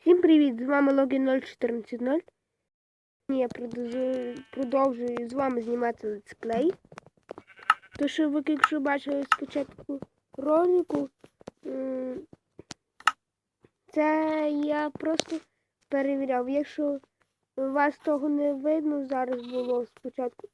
Всім привіт! З вами Логін 0140. Я продовжую, з вами знімати летсплей. То, що ви, якщо бачили спочатку ролику, це я просто перевіряв. Якщо вас того не видно, зараз було спочатку.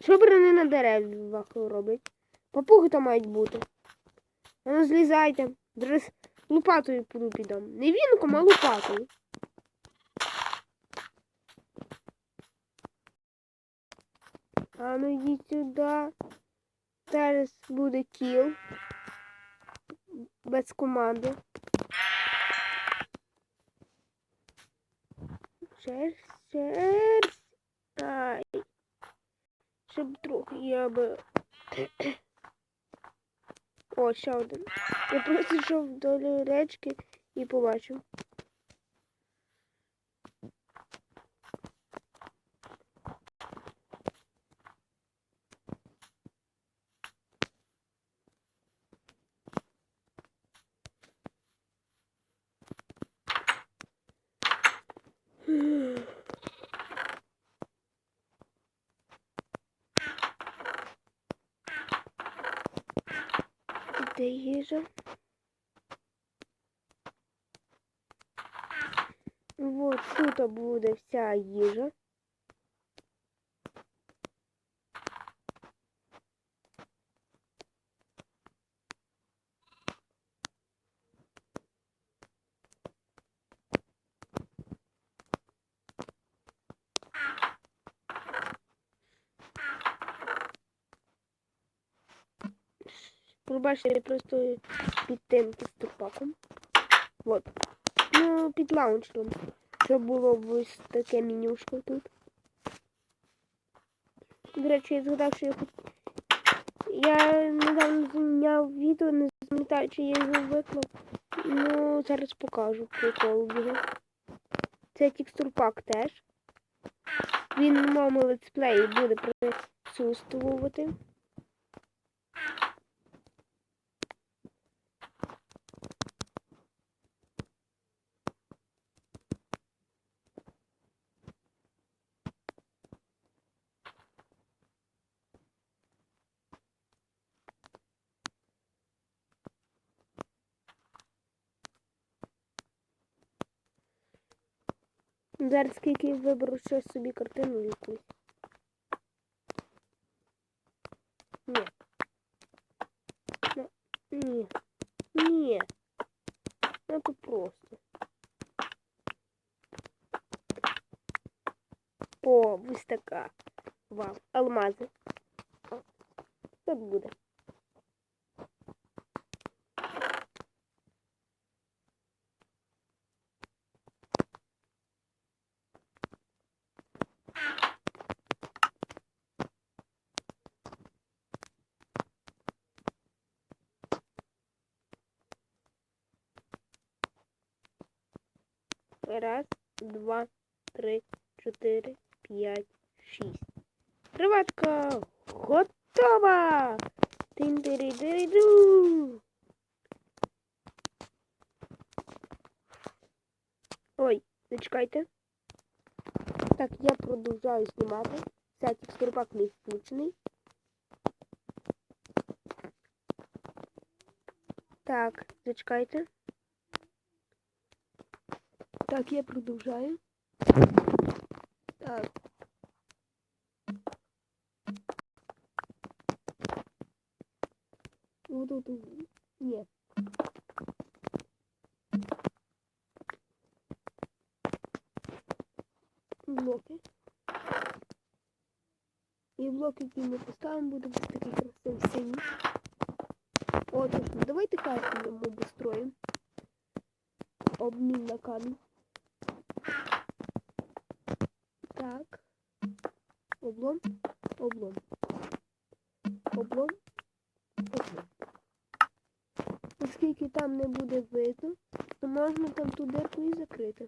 Що? Брани на деревах роблять? Папуги там мають бути. А ну злізайте. Зараз лопатою буду підам. Не вінком, а лопатою. А ну йдіть сюди. Зараз буде кіл. Без команди. Шерсть, шерсть. Ай. Щоб трохи я би. О, ще один. Я просто йшов вдоль речки і побачив. Де? Вот тут буде вся їжа. Пробачте, я просто під тим ступаком. Вот. Ну, під лаунчером. Щоб було ось таке менюшко тут. До речі, я згадав, що я хоч... Я недавно зняв відео, не пам'ятаю, чи я його виклав. Ну, зараз покажу прикол його. Це текстурпак теж. Він на моєму летсплеї буде присутствувати. Зараз скільки виберу щось собі картину якусь. Ні. Ну, ні. Ні. Ну то просто. О, ось така. Вау. Алмази. О, Тут буде. Раз, два, три, чотири, п'ять, шість. Криватка готова! Тин-дири-дири-ду! Ой, зачекайте. Так, я продовжую знімати. Все, текстурпак не включений. Так, зачекайте. Так, я продовжаю. Так. Тут. Нет. Блоки. І блок, який ми поставимо, буде ось такий красивий синій. О, точно. Давайте карту ми обустроїмо. Обмін на камінь. Так. Облом. Облом. Облом. Облом оскільки там не буде видно, то можна там ту дирку і закрити.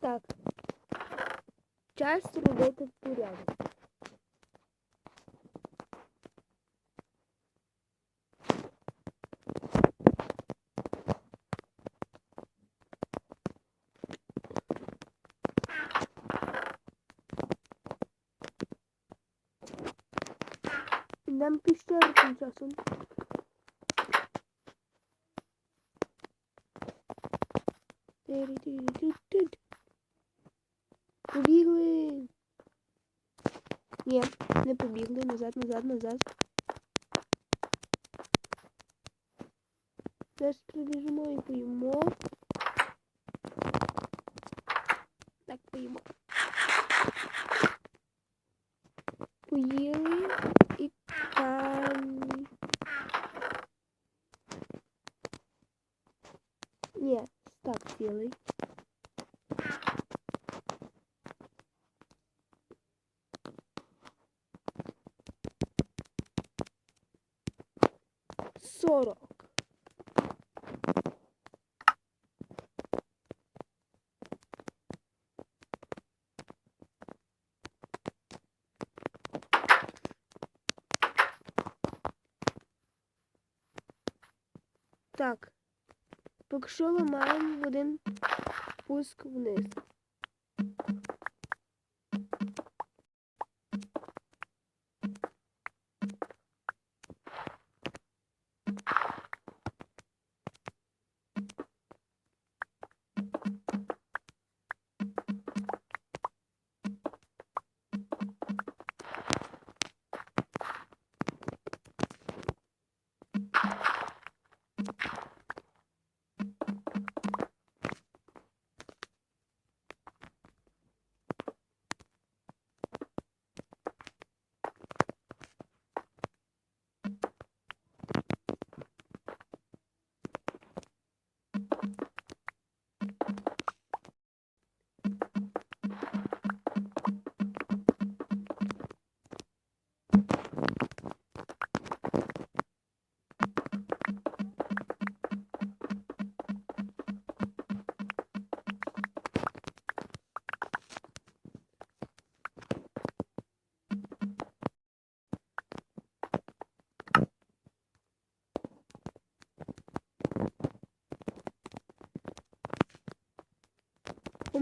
Так, час робити порядок. Йдемо піщеру тим часом. Побігли. Ні, не побігли. Назад, назад, назад. Зараз прибіжимо і поїмо. Так, поїмо. Поїли і камінь. Ні, стак цілий. Сорок. Так. Поки що ламаємо маємо один пуск вниз.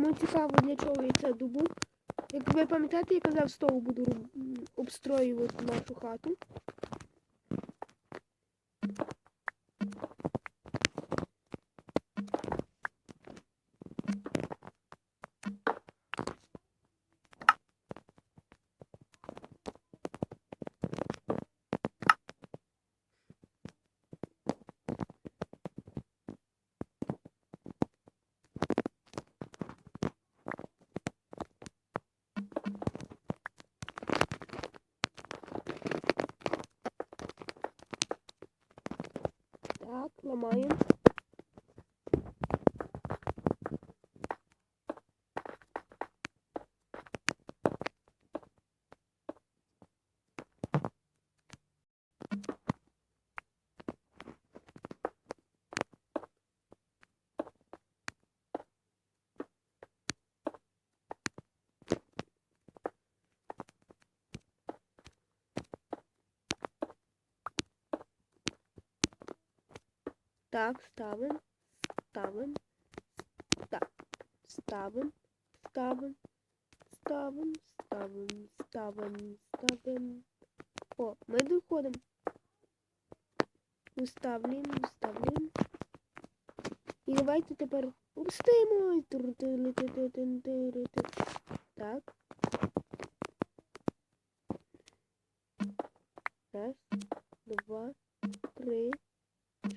Кому цікаво, для чого я це добув. Як ви пам'ятаєте, я казав, з буду обстроювати нашу хату. Так, Так, ставимо, ставимо, так, ставимо, ставимо, ставимо, ставимо, ставимо, ставимо. О, ми доходимо. Уставлюємо, уставлюємо. І давайте тепер обстимо. Так. Раз, два, три,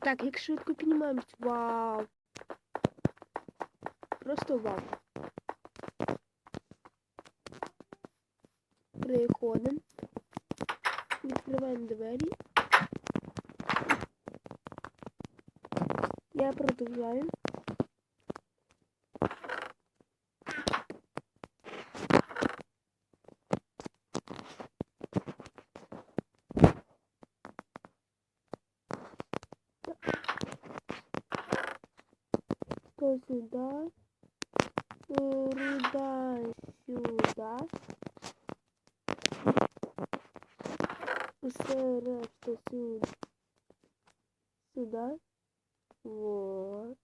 Так, як швидко піднімаємось. Вау! Просто вау. Приходимо. Відкриваємо двері. Я продовжаю. То сюда. Руда сюда. Усе решта сюди. Сюда. Вот.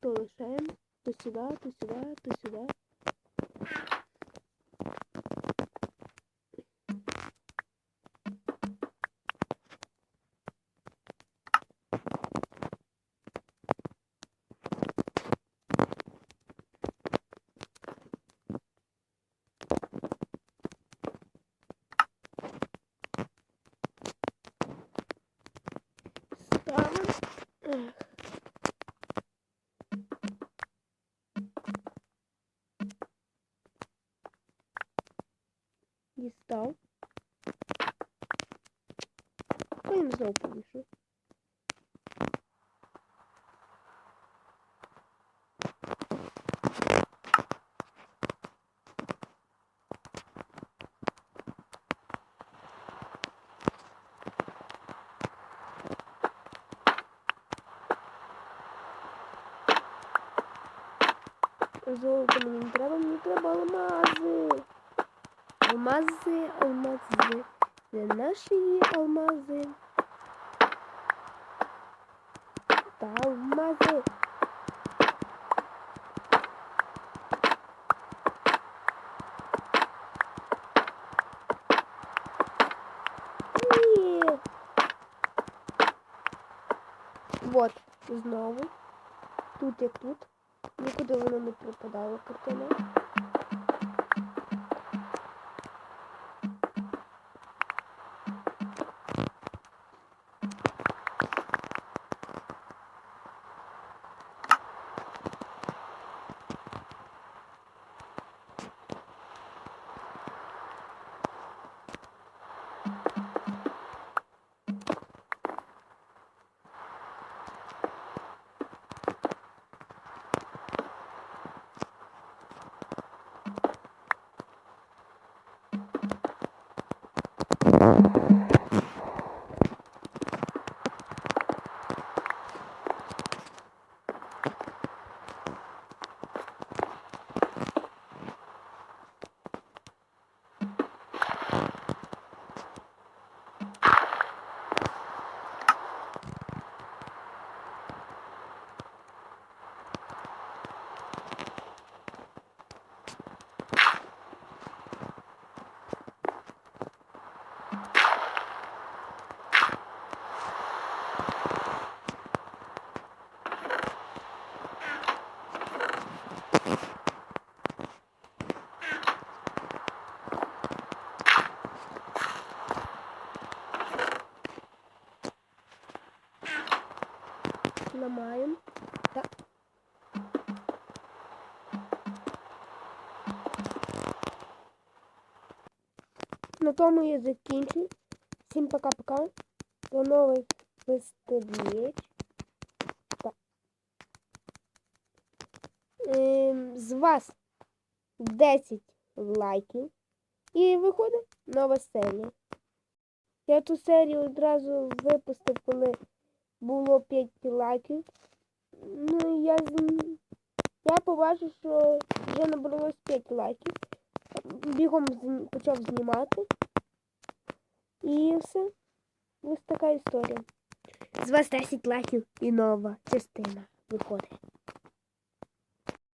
То лишаємо. То сюда, то сюда, то сюда. Дістав. Потім знову повішу. Золото мені не треба, мені треба алмази. Алмази, алмази. Де наші алмази? Та алмази. Вот, знову. Тут як тут. Нікуди воно не пропадало картина. Ламаємо. Так. На тому я закінчу. Всім пока-пока. До нових встреч. Так. Ем, з вас 10 лайків. І виходить нова серія. Я ту серію одразу випустив, коли було 5 лайків. Ну, я, я побачив, що вже набралось 5 лайків. Бігом почав знімати. І все. Ось така історія. З вас 10 лайків і нова частина виходить.